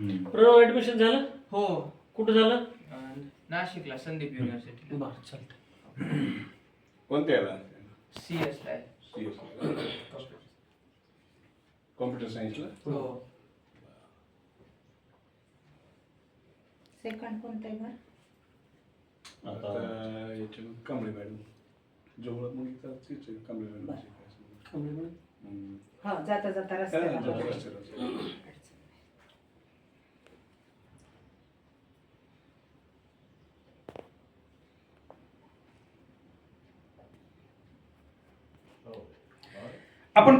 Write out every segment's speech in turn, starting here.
Pranab admission झालं? हो. कुठं झालं? अं, नाशिकला संदीप युनिव्हर्सिटीला बरं चालतं कोणत्या याला? सी एस ला आहे. कॉम्प्युटर सायन्सला हो. सेकंड कोणतं आहे बरं? आता याच्या कांबळे मॅडम. जवळ मुलीचा तीच आहे, कांबळे मॅडम हम्म. हा जाता जाता रस्त्याला बघा. रस्त्याला,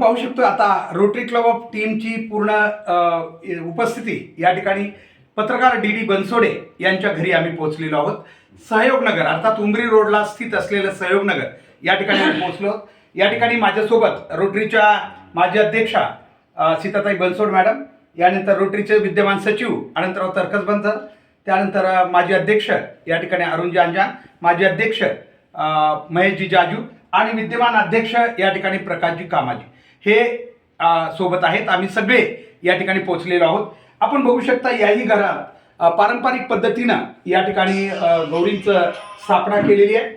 पाहू शकतो आता रोटरी क्लब ऑफ टीमची पूर्ण उपस्थिती या ठिकाणी पत्रकार डी डी बनसोडे यांच्या घरी आम्ही पोहोचलेलो आहोत. सहयोगनगर अर्थात उमरी रोडला स्थित असलेलं सहयोगनगर या ठिकाणी आम्ही पोहोचलो आहोत. या ठिकाणी माझ्यासोबत रोटरीच्या माजी अध्यक्षा सीताताई बनसोड मॅडम यानंतर रोटरीचे विद्यमान सचिव अनंतराव तरकसबंद त्यानंतर माजी अध्यक्ष या ठिकाणी अरुण जानजान माजी अध्यक्ष महेशजी जाजू आणि विद्यमान अध्यक्ष या ठिकाणी प्रकाशजी कामाजी. हे सोबत आहेत. आम्ही सगळे या ठिकाणी पोहोचलेलो आहोत. आपण बघू शकता याही घरात पारंपरिक पद्धतीनं या ठिकाणी गौरींचं स्थापना केलेली आहे.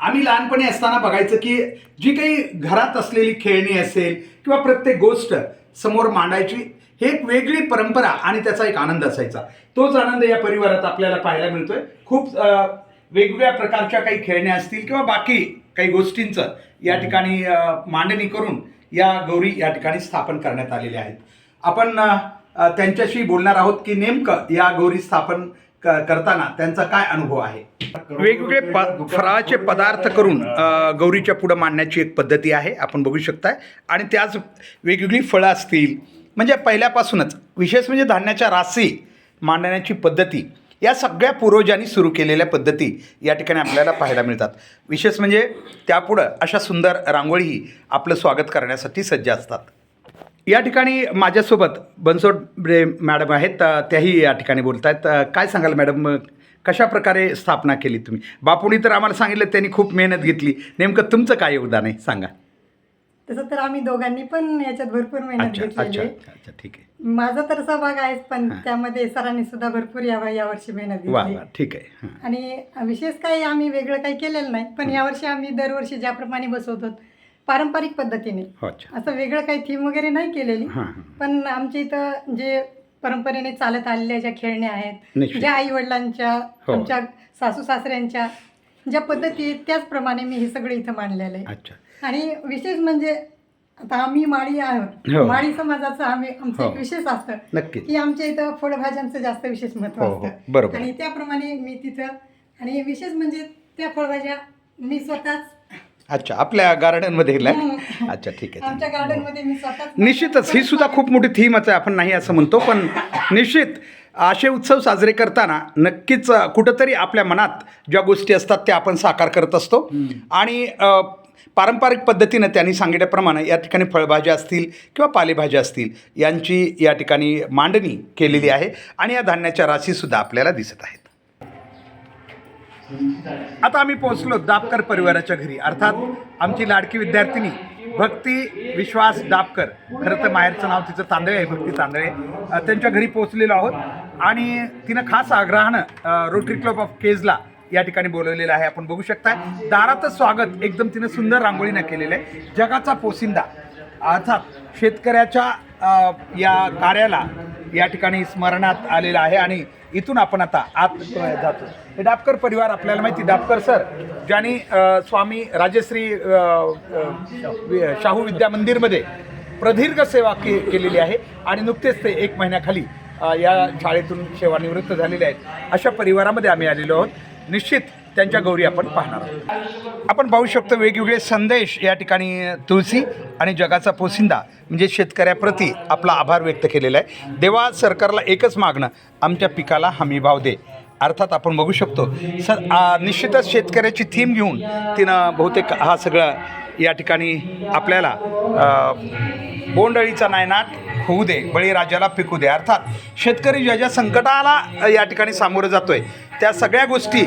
आम्ही लहानपणी असताना बघायचं की जी काही घरात असलेली खेळणी असेल किंवा प्रत्येक गोष्ट समोर मांडायची हे एक वेगळी परंपरा आणि त्याचा एक आनंद असायचा. तोच आनंद या परिवारात आपल्याला पाहायला मिळतोय. खूप वेगवेगळ्या प्रकारच्या काही खेळण्या असतील किंवा बाकी काही गोष्टींचं या ठिकाणी मांडणी करून या गौरी या ठिकाणी स्थापन करण्यात आलेल्या आहेत. आपण त्यांच्याशी बोलणार आहोत की नेमकं या गौरी स्थापन क- करताना त्यांचा काय अनुभव आहे? वेगवेगळे प फराळाचे पदार्थ करून गौरीच्या पुढं मांडण्याची एक पद्धती आहे आपण बघू शकताय. आणि त्याच वेगवेगळी फळं असतील म्हणजे पहिल्यापासूनच विशेष म्हणजे धान्याच्या राशी मांडण्याची पद्धती या सगळ्या पूर्वजांनी सुरू केलेल्या पद्धती या ठिकाणी आपल्याला पाहायला मिळतात. विशेष म्हणजे त्यापुढं अशा सुंदर रांगोळीही आपलं स्वागत करण्यासाठी सज्ज असतात. या ठिकाणी माझ्यासोबत बनसोड ब्रे मॅडम आहेत त्याही या ठिकाणी बोलत आहेत काय सांगाल मॅडम कशा प्रकारे स्थापना केली तुम्ही? बापूंनी तर आम्हाला सांगितलं त्यांनी खूप मेहनत घेतली. नेमकं तुमचं काय योगदान आहे सांगा. तसं तर आम्ही दोघांनी पण याच्यात भरपूर मेहनत अच्छा घेतलेली अच्छा आहे. अच्छा ठीक आहे. माझा तर सहभाग आहेच पण. त्यामध्ये सरांनी सुद्धा भरपूर यावा यावर्षी मेहनत वा घेतली. वा ठीक आहे. हां. आणि विशेष काही आम्ही वेगळं काही केलेलं नाही पण यावर्षी आम्ही दरवर्षी ज्याप्रमाणे बसवतो पारंपरिक पद्धतीने. हो अच्छा. असं वेगळं काही थीम वगैरे नाही केलेली हां हां. पण आमच्या इथं जे परंपरेने चालत आलेल्या ज्या खेळण्या आहेत निश्चित. ज्या आई वडिलांच्या हो. आमच्या सासू सासऱ्यांच्या ज्या पद्धती आहेत त्याचप्रमाणे मी हे सगळं इथं मांडलेलं आहे. अच्छा आणि विशेष म्हणजे आता आम्ही माळी हो. आहोत माळी समाजाचं आम्ही आमचं हो. एक विशेष असतं नक्कीच की आमच्या इथं फळभाज्यांचं जास्त विशेष महत्त्व हो, हो. असतं बरोबर. आणि त्याप्रमाणे मी तिथं आणि विशेष म्हणजे त्या फळभाज्या मी स्वतःच अच्छा आपल्या गार्डनमध्ये गेला हम्म. अच्छा ठीक आहे आमच्या गार्डनमध्ये मी स्वतःच निश्चितच ही सुद्धा खूप मोठी थीमच आहे आपण नाही असं म्हणतो पण निश्चित असे उत्सव साजरे करताना नक्कीच अ, कुठंतरी आपल्या मनात ज्या गोष्टी असतात त्या आपण साकार करत असतो आणि अ, पारंपरिक पद्धतीनं त्यांनी सांगितल्याप्रमाणे या ठिकाणी फळभाज्या असतील किंवा पालेभाज्या असतील यांची या ठिकाणी मांडणी केलेली आहे आणि या धान्याच्या राशीसुद्धा आपल्याला दिसत आहेत. आता आम्ही पोहोचलो दापकर परिवाराच्या घरी. अर्थात आमची लाडकी विद्यार्थिनी भक्ती विश्वास दापकर. खरं तर माहेरचं नाव तिचं तांदळे आहे भक्ती तांदळे. त्यांच्या घरी पोहोचलेलो आहोत आणि तिनं खास आग्रहानं रोटरी क्लब ऑफ केजला या ठिकाणी बोलवलेलं आहे. आपण बघू शकता दारातच स्वागत. एकदम तिनं सुंदर रांगोळीनं केलेलं आहे. जगाचा पोसिंदा. अर्थात शेतकऱ्याच्या या कार्याला या ठिकाणी स्मरणात आलेलं आहे आणि इथून आपण आता आत जातो. हे डापकर परिवार आपल्याला माहिती डापकर सर ज्यांनी स्वामी राजश्री शाहू विद्या मंदिरमध्ये प्रदीर्घ सेवा के केलेली आहे आणि नुकतेच ते एक महिन्याखाली या शाळेतून सेवानिवृत्त झालेले आहेत. अशा परिवारामध्ये आम्ही आलेलो आहोत. निश्चित त्यांच्या गौरी आपण पाहणार आहोत. आपण पाहू शकतो वेगवेगळे संदेश या ठिकाणी तुळशी आणि जगाचा पोसिंदा म्हणजे शेतकऱ्याप्रती आपला आभार व्यक्त केलेला आहे. देवा सरकारला एकच मागणं आमच्या पिकाला हमीभाव दे. अर्थात आपण बघू शकतो सर निश्चितच शेतकऱ्याची थीम घेऊन तिनं बहुतेक हा सगळं या ठिकाणी आपल्याला बोंडळीचा नायनाट होऊ दे बळीराजाला पिकू दे. अर्थात शेतकरी ज्या ज्या संकटाला या ठिकाणी सामोरं जातोय त्या सगळ्या गोष्टी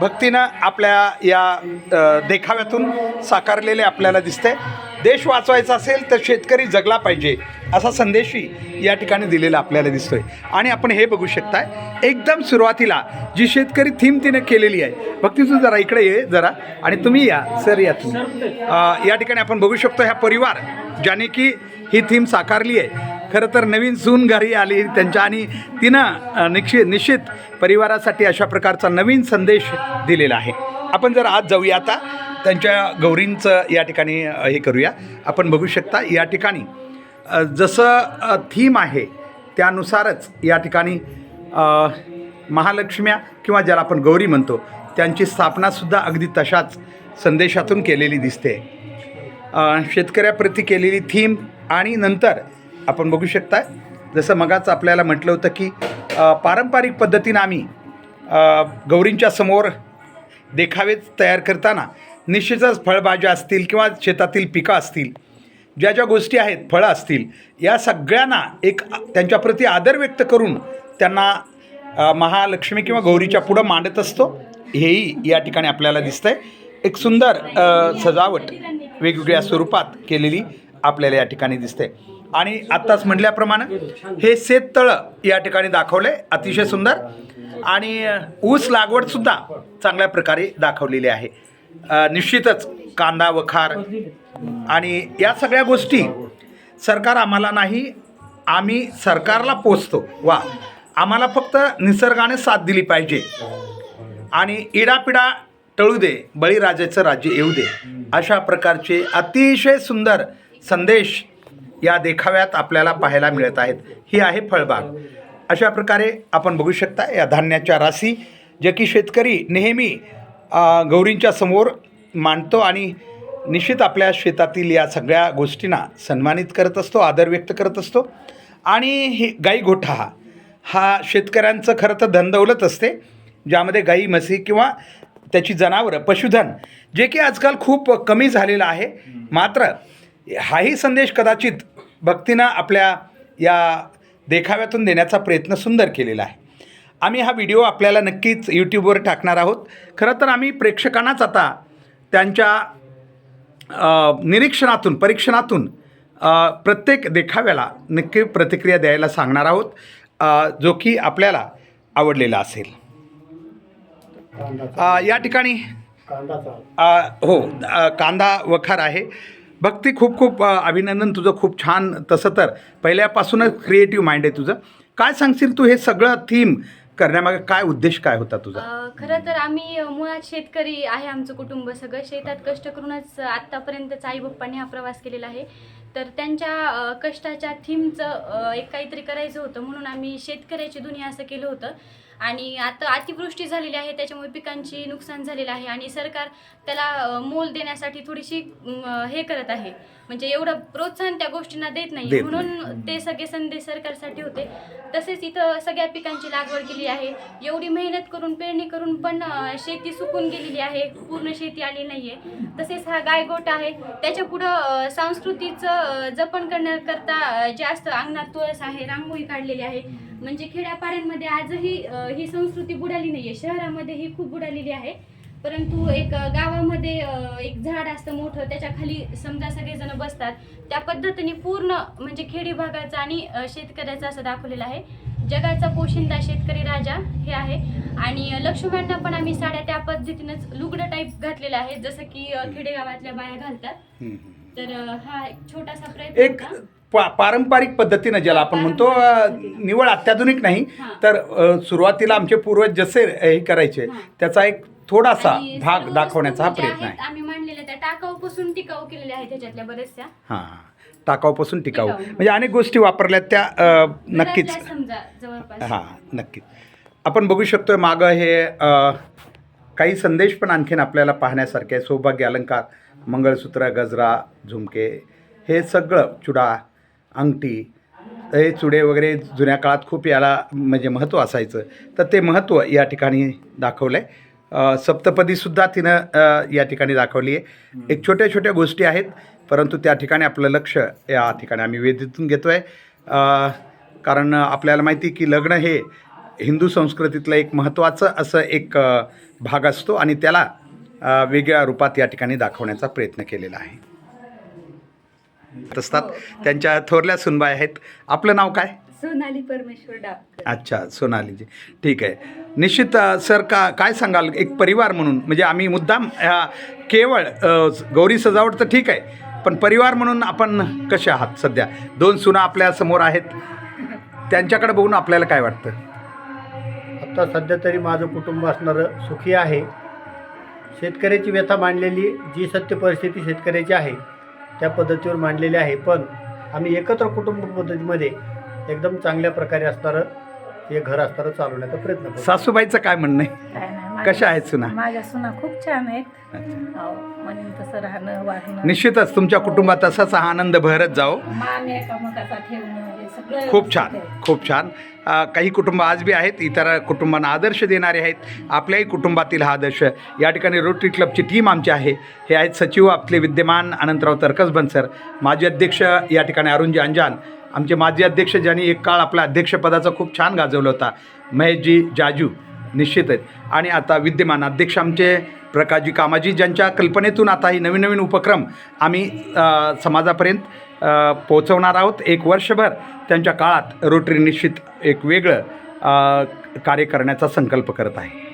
भक्तीनं आपल्या या देखाव्यातून साकारलेले आपल्याला दिसते देश वाचवायचा असेल तर शेतकरी जगला पाहिजे असा संदेशही या ठिकाणी दिलेला आपल्याला दिसतोय. आणि आपण हे बघू शकताय एकदम सुरुवातीला जी शेतकरी थीम तिने केलेली आहे भक्ती तू जरा इकडे ये जरा आणि तुम्ही या सर या तुम्ही. या ठिकाणी आपण बघू शकतो ह्या परिवार ज्याने की ही थीम साकारली आहे. खरं तर नवीन सून घरी आली त्यांच्या आणि तिनं निश्चित निश्चित परिवारासाठी अशा प्रकारचा नवीन संदेश दिलेला आहे. आपण जर आज जाऊया आता. त्यांच्या गौरींचं या ठिकाणी हे करूया. आपण बघू शकता या ठिकाणी जसं थीम आहे त्यानुसारच या ठिकाणी महालक्ष्म्या किंवा ज्याला आपण गौरी म्हणतो त्यांची स्थापनासुद्धा अगदी तशाच संदेशातून केलेली दिसते. शेतकऱ्याप्रती केलेली थीम आणि नंतर आपण बघू शकता जसं मगाच आपल्याला म्हटलं होतं की पारंपरिक पद्धतीनं आम्ही गौरींच्या समोर देखावेच तयार करताना निश्चितच फळभाज्या असतील किंवा शेतातील पिकं असतील ज्या ज्या गोष्टी आहेत फळं असतील या सगळ्यांना एक त्यांच्याप्रती आदर व्यक्त करून त्यांना महालक्ष्मी किंवा गौरीच्या पुढं मांडत असतो. हेही या ठिकाणी आपल्याला दिसतंय. एक सुंदर सजावट वेगवेगळ्या स्वरूपात केलेली आपल्याला या ठिकाणी दिसते. आणि आत्ताच म्हटल्याप्रमाणे हे शेततळं या ठिकाणी दाखवलं आहे अतिशय सुंदर. आणि ऊस लागवडसुद्धा चांगल्या प्रकारे दाखवलेली आहे. निश्चितच कांदा वखार आणि या सगळ्या गोष्टी सरकार आम्हाला नाही आम्ही सरकारला पोचतो. वा आम्हाला फक्त निसर्गाने साथ दिली पाहिजे. आणि इडापिडा टळू दे बळीराजाचं राज्य येऊ दे अशा प्रकारचे अतिशय सुंदर संदेश या देखाव्यात आपल्याला पाहायला मिळत आहेत. ही आहे फळबाग. अशा प्रकारे आपण बघू शकता या धान्याच्या राशी जे की शेतकरी नेहमी गौरींच्या समोर मांडतो आणि निश्चित आपल्या शेतातील या सगळ्या गोष्टींना सन्मानित करत असतो आदर व्यक्त करत असतो. आणि हे गाई गोठा हा हा शेतकऱ्यांचं खरं तर धनदौलत असते ज्यामध्ये गाई म्हशी किंवा त्याची जनावरं पशुधन जे की आजकाल खूप कमी झालेलं आहे. मात्र हाही संदेश कदाचित भक्तीनं आपल्या या देखाव्यातून देण्याचा प्रयत्न सुंदर केलेला आहे. आम्ही हा व्हिडिओ आपल्याला नक्कीच यूट्यूबवर टाकणार आहोत. खरं तर आम्ही प्रेक्षकांनाच आता त्यांच्या निरीक्षणातून परीक्षणातून प्रत्येक देखाव्याला नक्की प्रतिक्रिया द्यायला सांगणार आहोत जो की आपल्याला आवडलेला असेल. या ठिकाणी हो कांदा वखार आहे. भक्ती खूप खूप अभिनंदन तुझं खूप छान. तसं तर पहिल्यापासूनच क्रिएटिव्ह माइंड आहे तुझं. काय सांगशील तू हे सगळं थीम करण्यामागे काय उद्देश काय होता तुझा? खरं तर आम्ही मुळात शेतकरी आहे आमचं कुटुंब सगळं. शेतात कष्ट करूनच आत्तापर्यंतचा आई बाप्पांनी हा प्रवास केलेला आहे. तर त्यांच्या कष्टाच्या थीमचं एक काहीतरी करायचं होतं म्हणून आम्ही शेतकऱ्याची दुनिया असं केलं होतं. आणि आता अतिवृष्टी झालेली आहे त्याच्यामुळे पिकांची नुकसान झालेलं आहे आणि सरकार त्याला मोल देण्यासाठी थोडीशी हे करत आहे. म्हणजे एवढं प्रोत्साहन त्या गोष्टींना देत नाही. म्हणून ते सगळे संदेश सरकारसाठी होते. तसेच इथं सगळ्या पिकांची लागवड केली आहे. एवढी मेहनत करून पेरणी करून पण शेती सुकून गेलेली आहे. पूर्ण शेती आली नाहीये. तसेच हा गायगोट आहे. त्याच्या पुढं संस्कृतीचं जपण करण्याकरता अं, जे असतं अंगणात तुळस आहे रांगोळी काढलेली आहे. म्हणजे खेड्यापाड्यांमध्ये आजही ही संस्कृती बुडाली नाहीये. शहरामध्ये ही खूप बुडालेली आहे. परंतु एक गावामध्ये एक झाड असतं मोठं त्याच्याखाली समजा सगळेजण बसतात त्या पद्धतीने पूर्ण म्हणजे खेडी भागाचं आणि शेतकऱ्याचं असं दाखवलेलं आहे. जगाचा पोशिंदा शेतकरी राजा हे आहे. आणि अ, लक्ष्मणांना पण आम्ही साड्या त्या पद्धतीनंच लुगडं टाईप घातलेलं आहे जसं की खेडेगावातल्या बाया घालतात. तर हा एक छोटासा प्रयत्न पा पारंपरिक पद्धतीनं ज्याला आपण म्हणतो निवड अत्याधुनिक नाही. तर सुरुवातीला आमचे पूर्वज जसे हे करायचे. त्याचा एक थोडासा भाग दाखवण्याचा हा ज्या प्रयत्न आहे. आम्ही मांडलेल्या त्या टाकाऊपासून टिकाऊ केलेल्या आहेत त्याच्यातल्या बऱ्याचशा. हां. टाकाऊपासून टिकाऊ. म्हणजे अनेक गोष्टी वापरल्यात त्या नक्कीच. हां नक्कीच. आपण बघू शकतोय मागं हे काही संदेश पण आणखीन आपल्याला पाहण्यासारखे आहे सौभाग्य अलंकार मंगळसूत्र गजरा झुमके हे सगळं चुडा अंगठी हे चुडे वगैरे जुन्या काळात खूप याला म्हणजे महत्त्व असायचं. तर ते महत्त्व या ठिकाणी दाखवलं आहे सप्तपदीसुद्धा तिनं या ठिकाणी दाखवली आहे. एक छोट्या छोट्या गोष्टी आहेत परंतु त्या ठिकाणी आपलं लक्ष या ठिकाणी आम्ही वेधीतून घेतो आहे कारण आपल्याला माहिती की लग्न हे हिंदू संस्कृतीतलं एक महत्त्वाचं असं एक भाग असतो आणि त्याला वेगळ्या रूपात या ठिकाणी दाखवण्याचा प्रयत्न केलेला आहे. असतात. त्यांच्या थोरल्या सुनबाई आहेत. आपलं नाव काय? सोनाली परमेश्वर डाबकर अच्छा सोनालीजी. ठीक आहे. निश्चित अ, सर का काय सांगाल? एक परिवार म्हणून. म्हणजे आम्ही मुद्दाम अ, केवळ अ, गौरी सजावट तर ठीक आहे पण परिवार म्हणून आपण कसे आहात सध्या? दोन सुना आपल्यासमोर आहेत. त्यांच्याकडे बघून आपल्याला काय वाटतं? आता सध्या तरी माझं कुटुंब असणारं सुखी आहे. शेतकऱ्याची व्यथा मांडलेली जी सत्य परिस्थिती शेतकऱ्याची आहे त्या पद्धतीवर मांडलेले आहे. पण आम्ही एकत्र कुटुंब पद्धतीमध्ये एकदम चांगल्या प्रकारे असणारं हे घर असणारं चालवण्याचा प्रयत्न करतो. सासूबाईचं काय म्हणणं आहे? काय नाही कशा आहेत सुना? माझ्या सुना खूप छान आहेत. अच्छा. हो, म्हणून तसं राहणं वागणं. निश्चितच तुमच्या कुटुंबात तसाच हा आनंद भरत जाओ. मान एकामेकाचा ठेवणं हे सगळं खूप छान व्यवस्थित आहे. खूप छान. अ, काही कुटुंब आज बी आहेत इतर कुटुंबांना आदर्श देणारे आहेत. आपल्याही कुटुंबातील हा आदर्श. या ठिकाणी रोटरी क्लबची टीम आमची आहे. हे आहेत सचिव आपले विद्यमान अनंतराव तरकसबन सर. माजी अध्यक्ष या ठिकाणी अरुणजी अंजान. आमचे माजी अध्यक्ष ज्यांनी एक काळ आपल्या अध्यक्षपदाचा खूप छान गाजवला होता महेशजी जाजू निश्चित आहेत. आणि आता विद्यमान अध्यक्ष आमचे प्रकाशजी कामाजी ज्यांच्या कल्पनेतून आता ही नवीन नवीन उपक्रम आम्ही समाजापर्यंत पोहोचवणार आहोत. एक वर्षभर त्यांच्या काळात रोटरी निश्चित एक वेगळं कार्य करण्याचा संकल्प करत आहे.